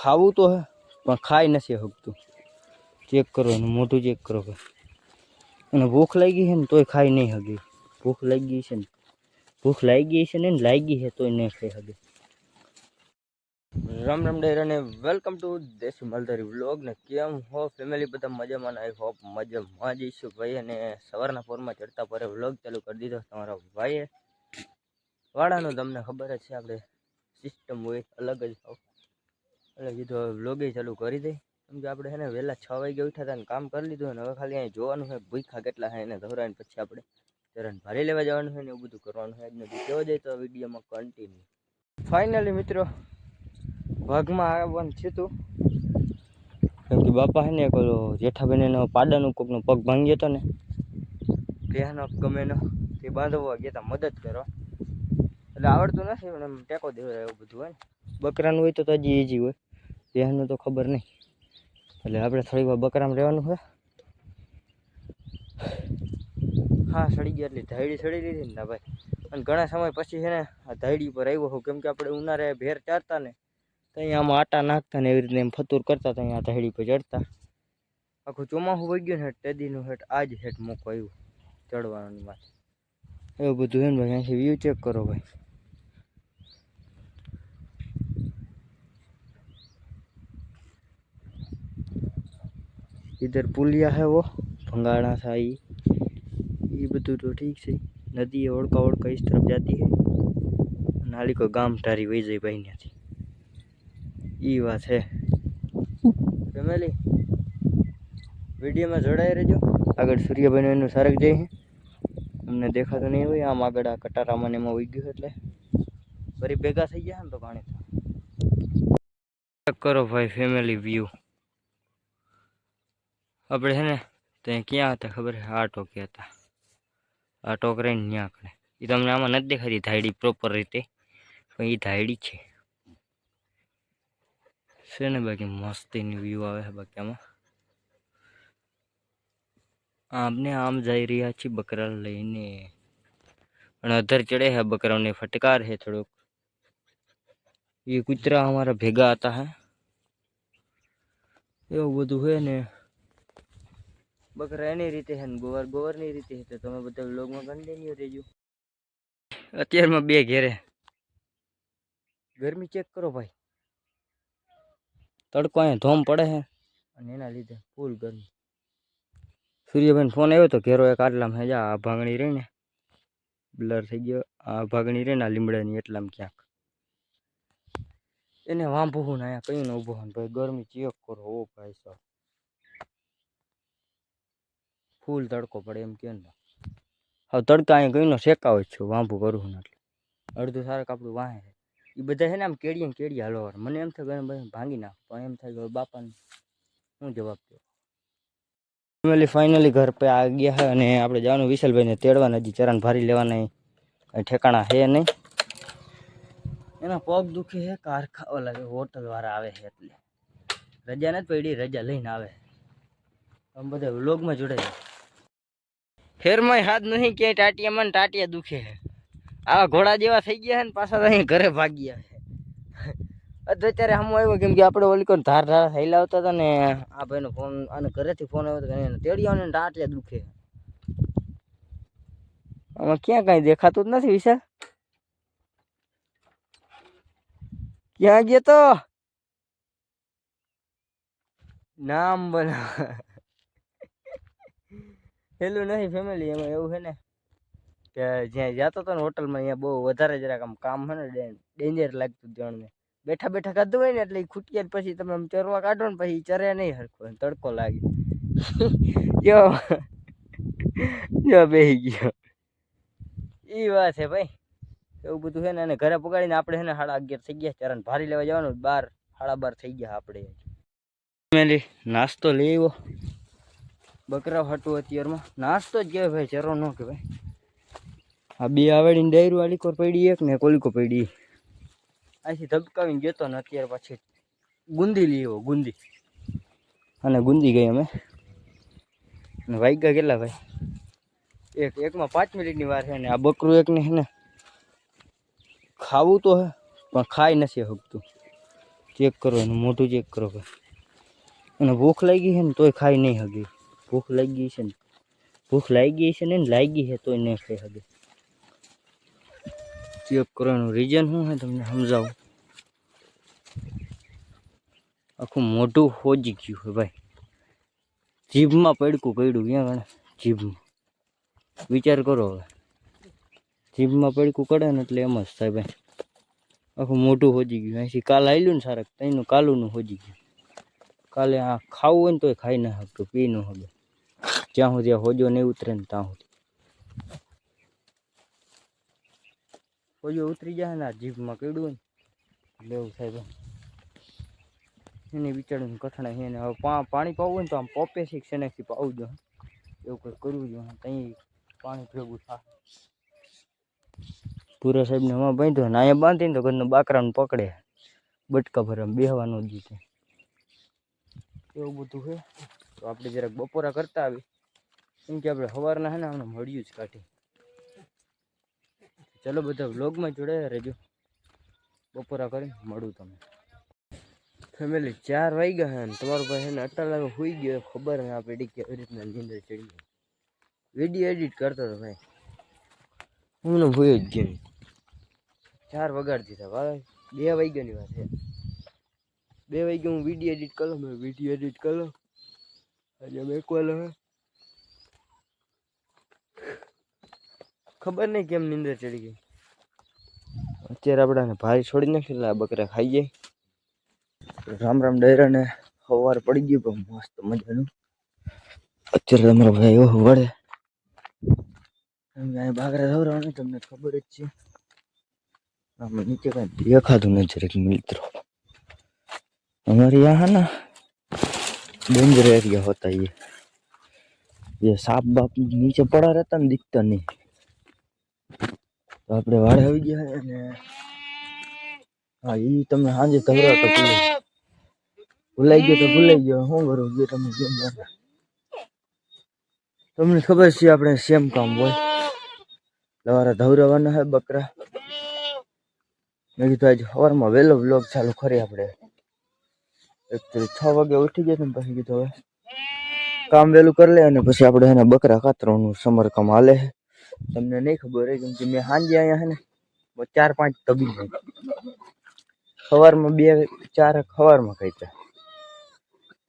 ખાવું તો હે, પણ ખાઈ નથી શકતું. ચેક કરો એનું, મોઢું ચેક કરો અને ભૂખ લાગી છે ને તોય ખાઈ નહીં હગે ભૂખ લાગી ગઈ છે ને, ભૂખ લાગી ગઈ છે ને લાગી છે તોય નહીં ખાઈ હગે રામ રામ ડેર અને વેલકમ ટુ દેશી માલધારી વ્લોગ ને કેમ હો ફેમિલી? બધા મજામાં આઈ હોપ મજામાં જઈશું ભાઈ. અને સવારના પોરમાં ચડતા પરે વ્લોગ ચાલુ કરી દીધો તમારા ભાઈએ. વાળાનું તમને ખબર જ છે, આપણે સિસ્ટમ હોય, અલગ જ હોવ એટલે કીધું હવે વ્લોગે ચાલુ કરી દઈ કે આપણે હેને વહેલા છ વાગે ઉઠ્યા હતા ને કામ કરી લીધું અને હવે ખાલી અહીં જોવાનું છે ભૂખા કેટલા છે એને ધોરાઈને પછી આપણે ચરણ ભારી લેવા જવાનું છે ને એવું બધું કરવાનું છે. આજનો કેવો જાય તો વિડીયોમાં કન્ટિન્યુ ફાઇનલી મિત્રો, ભાગમાં આવવાનું છે તું. કેમ કે બાપા છે ને પેલો જેઠાબેન એનો પાડાનું કોકનો પગ ભાંગ્યો હતો ને ભેહનો ગમે એનો, તે બાંધવા ગયા હતા મદદ કરવા. એટલે આવડતું નથી, પણ એમ ટેકો દેવાય એવું બધું હોય ને. બકરાનું હોય તો હજી ઈજી હોય. ભેહનું તો ખબર નહીં. એટલે આપણે થોડીક વાર બકરામાં રહેવાનું હોય હા, સડી ગયા એટલી ધાયડી સડી લીધી ને ભાઈ. અને ઘણા સમય પછી છે ને આ ધાયડી ઉપર આવ્યો હું કેમ કે આપણે ઉનાળે ભેર ચારતા ને તો અહીંયા આમાં આટા નાખતા ને એવી રીતે એમ ફતુર કરતા તો અહીંયા ધાયડી પર ચડતા. આખું ચોમાસું વહી ગયું ને હેઠ, તેદીનું હેઠ આ જ હેઠ મોકો આવ્યું ચડવાનું માથે એવું બધું એમ ભાઈ, અહીંથી વ્યૂ ચેક કરો ભાઈ. इधर पुलिया है वो भंगाड़ा सा ये ये બધું તો ઠીક છે નદી એ ઓળકા ઓળકા इस तरफ जाती है નાલી કો ગામ ટારી વહી જાય ભાઈ ત્યાંથી એ વાત છે ફેમિલી વિડીયોમાં જોડાઈ રહેજો આગળ સૂર્યભાઈનું એનું સરક જાય છે અમને દેખાતું નહીં હોય આમ આગળ આ કટારામાં ને એમાં વહી ગયું એટલે ફરી ભેગા થઈ ગયા ને તો પાણી ચેક કરો ભાઈ ફેમિલી વ્યૂ આપણે છે ને? ત્યાં ક્યાં હતા ખબર આ ટોકે હતા. આ ટોકરાઈને ત્યાં આપણે એ તમને આમાં નથી દેખાતી ધાયડી પ્રોપર રીતે, પણ એ ધાયડી છે. છે ને બાકી મસ્તીની વ્યૂ આવે છે બાકી આમાં. આમને આમ જઈ રહ્યા છીએ બકરા લઈને. પણ અધર ચડે છે બકરાઓને ફટકાર છે થોડુંક. એ કૂતરા અમારા ભેગા હતા હે. એવું બધું છે ને. બકરા એની રીતે છે ને ગોવાર ગોવારની રીતે છે. તો તમે બધા વ્લોગમાં કન્ટિન્યુ રહેજો અત્યારમાં બે ઘેરે. ગરમી ચેક કરો ભાઈ. તડકો અહીંયા ધોમ પડે છે. અને એના લીધે ફૂલ ગરમી. સૂર્યભાઈ ફોન આવ્યો તો ઘેરો એક આટલામાં જા આ ભાગણી રહી ને. બ્લર થઈ ગયો. આ ભાગણી રહી ને આ લીમડાની એટલામાં ક્યાંક. એને વાંભું ને અહીંયા કયું ને ઊભો ભાઈ. ગરમી ચેક કરો ઓ ભાઈ સાહેબ. ફૂલ તડકો પડે એમ કહે ને હવે તડકા અહીં કઈનો શેકાવે જ છું, વાંભું કરું ને એટલે. અડધું સારા કાપડું વાહે એ બધા છે ને આમ કેડીએ ને કેડી હાલો મને એમ થાય બધા ભાંગી નાખ, પણ એમ થાય બાપાને શું જવાબ દો ફેમિલી ફાઇનલી ઘર પર આ ગયા છે અને આપણે જવાનું વિશાલભાઈને તેડવાના હજી ચરણ ભારી લેવાના કંઈ ઠેકાણા છે નહીં. એના પગ દુખે છે કારખા ઓલા હોટલ વાળા આવે છે એટલે. રજા નથી પડી, રજા લઈને આવે આમ બધા વ્લોગમાં જોડાય ફેરમાં હાથ નહીં ક્યાંય ટાટિયામાં ને ટાટિયા દુખે છે. આવા ઘોડા જેવા થઈ ગયા છે ને પાછા અહીં ઘરે ભાગ્યા ગયા છે અત્યારે હમ આવ્યો કેમ કે આપણે ઓલી કોઈ ધાર ધાર થયેલા આવતા હતા ને આ ભાઈનો ફોન અને ઘરેથી ફોન આવ્યો હતો એને તેડ્યો ને ટાટિયા દુખે. આમાં ક્યાં કાંઈ દેખાતું જ નથી વિશાલ. ક્યાં ગયો તો? નામ બના પેલું નહીં ફેમિલી એમાં એવું છે ને કે જ્યાં જતો હતો ને હોટલમાં અહીંયા બહુ વધારે જરાક આમ કામ છે ને ડેન્જર લાગતું જણને બેઠા બેઠા ખાધું હોય ને એટલે એ ખૂટ્યા પછી તમે આમ ચરવા કાઢો ને પછી ચરે નહીં હરખો તડકો લાગે. જો જો બેહી ગયો. એ વાત છે ભાઈ. એવું બધું છે ને, અને ઘરે પગાડીને આપણે છે ને સાડા અગિયાર થઈ ગયા ચરણ ભારી લેવા જવાનું, બાર, સાડા બાર થઈ ગયા આપણે. નાસ્તો લઈ આવ્યો. બકરા ફાટું અત્યારમાં. નાસ્તો જ કહેવાય ભાઈ, ચરો ન કહેવાય. આ બે આવેડીને ડાયરું આલીકોર પડી એક ને કોલીકો પડી અહીંથી ધબકાવીને ગયો ને અત્યારે પાછી ગુંદી આવ્યો, ગુંદી. અને ગુંદી ગઈ અમે. અને વાગ્યા કેટલા ભાઈ? એક, એકમાં પાંચ મિનિટની વાર છે ને આ બકરું એકને છે ને ખાવું તો હે, પણ ખાઈ નથી શકતું. ચેક કરો, એનું મોઢું ચેક કરો ભાઈ. અને ભૂખ લાગી છે ને તોય ખાઈ નહીં હગી ભૂખ લાગી ગઈ છે ને. ભૂખ લાગી ગઈ છે ને લાગી છે તોય નહીં ખાઈ શકે. ઉપયોગ કરવાનું રીઝન શું છે તમને સમજાવું? આખું મોઢું હોજી ગયું હોય ભાઈ. જીભમાં પડકું પડ્યું ક્યાં ગણે? જીભમાં. વિચાર કરો હવે. જીભમાં પડકું કરે ને એટલે એમ જ થાય ભાઈ. આખું મોઢું હોજી ગયું. અહીંથી કાલ આવેલું ને સારા તઈનું કાલુનું હોજી ગયું. કાલે આ ખાવું હોય ને તોય ખાઈ ના શકતું, પી ન હવે જ્યાં સુધી હોજો નહીં ઉતરે ને ત્યાં સુધી. હોજો ઉતરી જાય ને આ જીભમાં કીડું ને લેવું સાહેબ એને વિચાર્યું કઠણા છે ને, હવે પાણી પાવું ને તો આમ પોપે છે શેનાથી પાવું જો એવું કંઈ કરવું જોઈએ ત્યાં પાણી ભેગું થાય. પૂરા સાહેબને હમણાં બાંધ્યો ને, અહીંયા બાંધીને તો ઘરનું બાકરાને પકડે. બટકા ભરવા બેહવાનું જ છે. એવું બધું છે તો આપણે જરાક બપોરા કરતા આવી કેમ કે આપણે સવારના હે ને, હમણાં મળ્યું જ કાઢી. ચલો બધા વ્લોગમાં જોડાયા રહેજો. બપોરા કરી મળું તમને. ફેમિલી ચાર વાગ્યા છે ને. તમારો ભાઈ એને અટલ લાગે સુઈ ગયો. ખબર ને આ પેઢી કેવી રીતના નીંદર ચડી વીડિયો એડિટ કરતો હતો ભાઈ. હું ને ભૂયો જ ગયો. ચાર વગાડ દીધા. ભાઈ બે વાગ્યાની વાત છે. બે વાગ્યા હું વીડિયો એડિટ કરો મેં વીડિયો એડિટ કરો. અને મેકવાલ હવે. ખબર નહીં કેમ નીંદર ચડી ગઈ. અત્યારે આપણાને ભારી છોડી નાખેલા બકરા ખાઈ જાય. રામ રામ ડાયરાને સવાર પડી ગયું પણ મસ્ત મજાનું. અત્યારે તમારો ભાઈ એવો વળે. અહીંયા બાકરા ધવરાવાનું તમને ખબર જ છે. આમાં નીચે કાંઈ દેખાતું નથી મિત્રો. અમારી આ ના डेंजर एरिया होता है ये ये सांप बाप नीचे पड़ा रहता ने दिखता नहीं તો આપણે વાડે આવી ગયા છે અને હા એ તમે સાંજે ધવરા તો ભૂલાઈ ભૂલાઈ ગયો તો ભૂલાઈ ગયો શું કરું જે તમે જેમ જાણો. તમને ખબર છે આપણે સેમ કામ હોય તમારા ધવરાવાના હે બકરા મેં કીધું આજે સવારમાં વહેલો બ્લોગ ચાલુ કરી આપણે એકચુઅલી છ વાગે ઉઠી ગયા ને પછી કીધું હવે કામ વહેલું કરી લે અને પછી આપણે એના બકરા કાતરવાનું સમર કામ હાલે તમને નહીં ખબર હોય કેમ કે મેં સાંજે અહીંયા હે ને ચાર પાંચ તબી સવારમાં બે, ચાર સવારમાં ખાઈ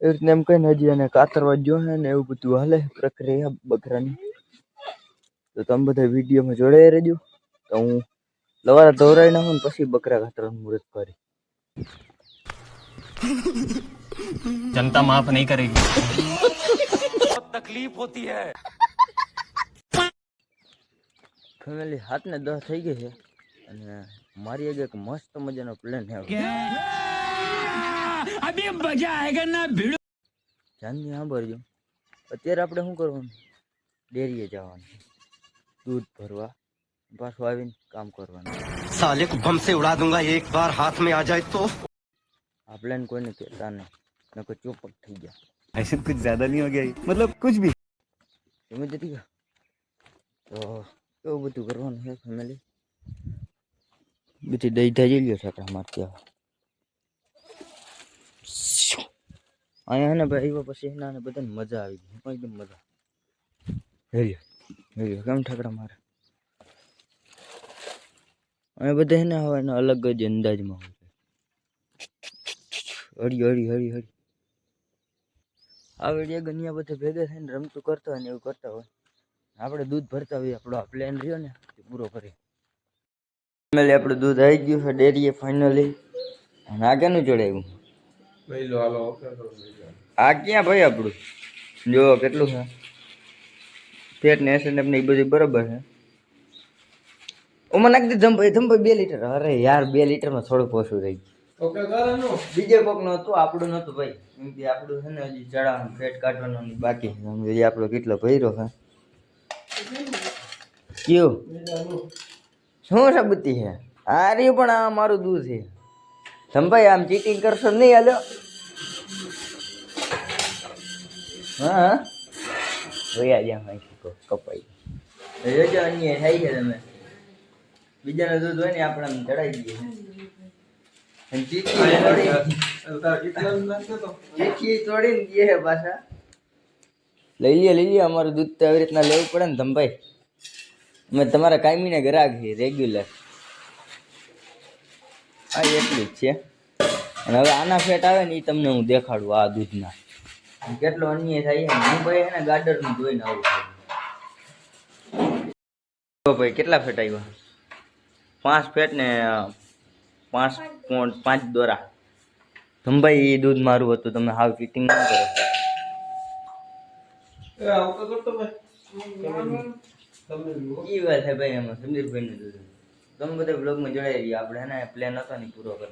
એવી રીતના એમ કહીને હજી એને કાતરવા જો હે ને એવું બધું હાલે પ્રક્રિયા બકરાની. તો તમે બધા વિડીયોમાં જોડાઈ રહેજો. તો હું લવારા ધોરાઈ નાખું ને પછી બકરા કાતરવાનું મુહૂર્ત કરી. जनता माफ नहीं करेगी ફેમિલી હાથ ને દસ થઈ ગઈ છે અને મારી આગળ એક મસ્ત મજાનો પ્લાન છે अभी मजा आएगा ना भिड़ो ધ્યાનથી સાંભળજો અત્યારે આપણે શું કરવાનું ડેરીએ જવાનું દૂધ ભરવા પાછું આવીને કામ કરવાનું साले को बम से उड़ा दूंगा एक बार हाथ में आ जाए तो આ પ્લાન કોઈને કહેતા નહીં નકર ચોપક થઈ ગયા ऐसे कुछ ज्यादा नहीं हो गया ये? मतलब कुछ भी સમજ હતી કે તો એવું બધું કરવાનું છે ફેમિલી બધી દઈ ધા જઈ લ્યો છે આપણે અમારે ત્યાં અહીંયા ને ભાઈ આવ્યા પછી એના ને બધાને મજા આવી ગઈ પણ એકદમ મજા હેલ્યો હેલ્યો કેમ ઠકડા મારે અહીંયા બધા એને હવે એના અલગ જ અંદાજમાં હોય હળી હળી હળી હળી. આ વેડિયા ગનિયા બધા ભેગા થઈને રમતું કરતા હોય ને એવું કરતા હોય. આપણે દૂધ ભરતા હોઈએ આપણો આ પ્લાન રહ્યો ને તે પૂરો કરીએ. ફાઇનલી આપણું દૂધ આવી ગયું છે ડેરીએ ફાઇનલી અને આ કેનું ચડાવ્યું? આ ક્યાં ભાઈ આપણું? જો કેટલું? છે ફેટ ને એસએનએફ ને એ બધું બરાબર છે. ઓમાં નાખી દે ધમભાઈ ધમભાઈ બે લીટર. અરે યાર બે લીટરમાં થોડુંક ઓછું થઈ ગયું. બીજે કોકનું હતું આપણું નતું ભાઈ. કે આપણું છે ને હજી ચડાવવાનું પેટ કાઢવાનું ને બાકી છે. આપણો કેટલો ભર્યો છે. કયું? શું સાબુતી છે? આ રહ્યું પણ આ મારું દૂધ છે. સંભાઈ આમ ચીટિંગ કરશો નહીં હાલો. હા વયા જ્યાં માહિતી કપાઈ. અન્યાય થાય છે તમે. બીજાને દૂધ હોય ને આપણે આમ ચડાવી દઈએ અને ચીકી તોડી- ચીકી તોડીને દે હે પાછા લઈ લે લઈ લે અમારું દૂધ તો આવી રીતના લેવું પડે ને ધમભાઈ. અમે તમારા કાયમીને ગ્રાહક છીએ રેગ્યુલર આ એટલું જ છે. અને હવે આના ફેટ આવે ને એ તમને હું દેખાડું આ દૂધના. કેટલો અન્યાય થાય મુંબઈ હું ભાઈ એને ગાર્ડરનું જોઈને આવું છું. તો ભાઈ કેટલા ફેટ આવ્યા? પાંચ ફેટ ને પાંચ પોઈન્ટ પાંચ દોરા. ધમભાઈ એ દૂધ મારું હતું તમે હાવ ફિટિંગ ના કરો. એ વાત છે ભાઈ એમાં સમીરભાઈ નું દૂધ તમે બધા બ્લોગમાં જોડાઈ રહ્યા આપણે હે ને પ્લાન હતો ને પૂરો કરી